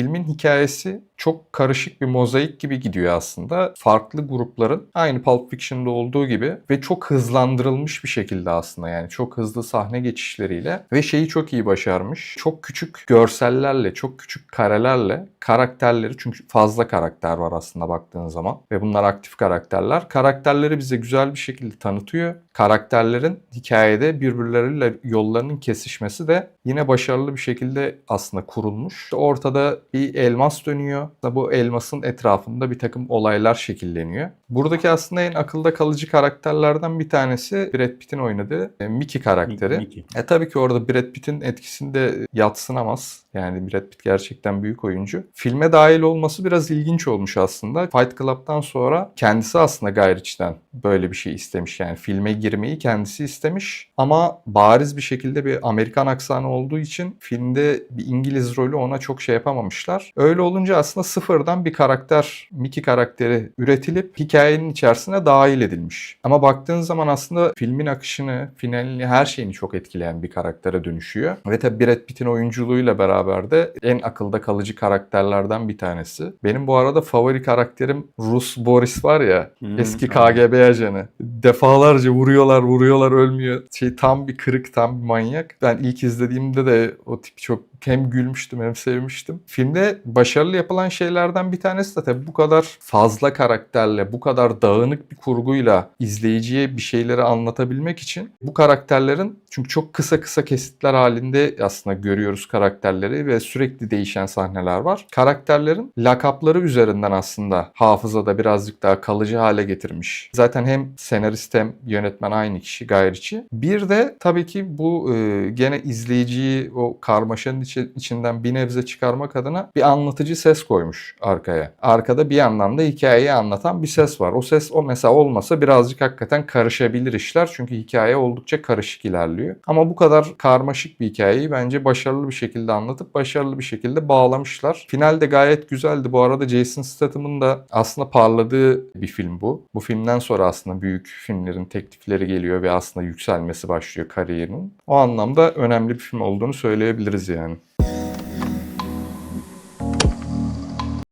filmin hikayesi çok karışık bir mozaik gibi gidiyor aslında. Farklı grupların aynı Pulp Fiction'da olduğu gibi ve çok hızlandırılmış bir şekilde aslında yani çok hızlı sahne geçişleriyle ve şeyi çok iyi başarmış. Çok küçük görsellerle, çok küçük karelerle karakterleri çünkü fazla karakter var aslında baktığın zaman ve bunlar aktif karakterler. Karakterleri bize güzel bir şekilde tanıtıyor. Karakterlerin hikayede birbirleriyle yollarının kesişmesi de yine başarılı bir şekilde aslında kurulmuş. Ortada bir elmas dönüyor. Bu elmasın etrafında bir takım olaylar şekilleniyor. Buradaki aslında en akılda kalıcı karakterlerden bir tanesi Brad Pitt'in oynadığı e, Mickey karakteri. Mickey. E tabii ki orada Brad Pitt'in etkisinde yatsınamaz. Yani Brad Pitt gerçekten büyük oyuncu. Filme dahil olması biraz ilginç olmuş aslında. Fight Club'dan sonra kendisi aslında Ritchie'den böyle bir şey istemiş. Yani filme girmeyi kendisi istemiş. Ama bariz bir şekilde bir Amerikan aksanı olduğu için filmde bir İngiliz rolü ona çok şey yapamamışlar. Öyle olunca aslında sıfırdan bir karakter, Mickey karakteri üretilip hikayenin içerisine dahil edilmiş. Ama baktığın zaman aslında filmin akışını, finalini, her şeyini çok etkileyen bir karaktere dönüşüyor. Ve tabii Brad Pitt'in oyunculuğuyla beraber de en akılda kalıcı karakterlerden bir tanesi. Benim bu arada favori karakterim Rus Boris var ya, Hmm, eski. KGB ajanı. Defalarca vuruyorlar, vuruyorlar, ölmüyor. Şey tam bir kırık, tam bir manyak. Ben ilk izlediğimde de o tip çok hem gülmüştüm hem sevmiştim. Filmde başarılı yapılan şeylerden bir tanesi de tabii bu kadar fazla karakterle, bu kadar dağınık bir kurguyla izleyiciye bir şeyleri anlatabilmek için bu karakterlerin çünkü çok kısa kısa kesitler halinde aslında görüyoruz karakterleri ve sürekli değişen sahneler var. Karakterlerin lakapları üzerinden aslında hafızada birazcık daha kalıcı hale getirmiş. Zaten hem senarist hem yönetmen aynı kişi Guy Ritchie. Bir de tabii ki bu e, gene izleyiciyi o karmaşanın içi- içinden bir nebze çıkarmak adına bir anlatıcı ses koymuş arkaya. Arkada bir yandan da hikayeyi anlatan bir ses var. O ses o mesela olmasa birazcık hakikaten karışabilir işler. Çünkü hikaye oldukça karışık ilerliyor. Ama bu kadar karmaşık bir hikayeyi bence başarılı bir şekilde anlatıp başarılı bir şekilde bağlamışlar. Final de gayet güzeldi. Bu arada Jason Statham'ın da aslında parladığı bir film bu. Bu filmden sonra aslında büyük filmlerin teklifleri geliyor ve aslında yükselmesi başlıyor kariyerinin. O anlamda önemli bir film olduğunu söyleyebiliriz yani.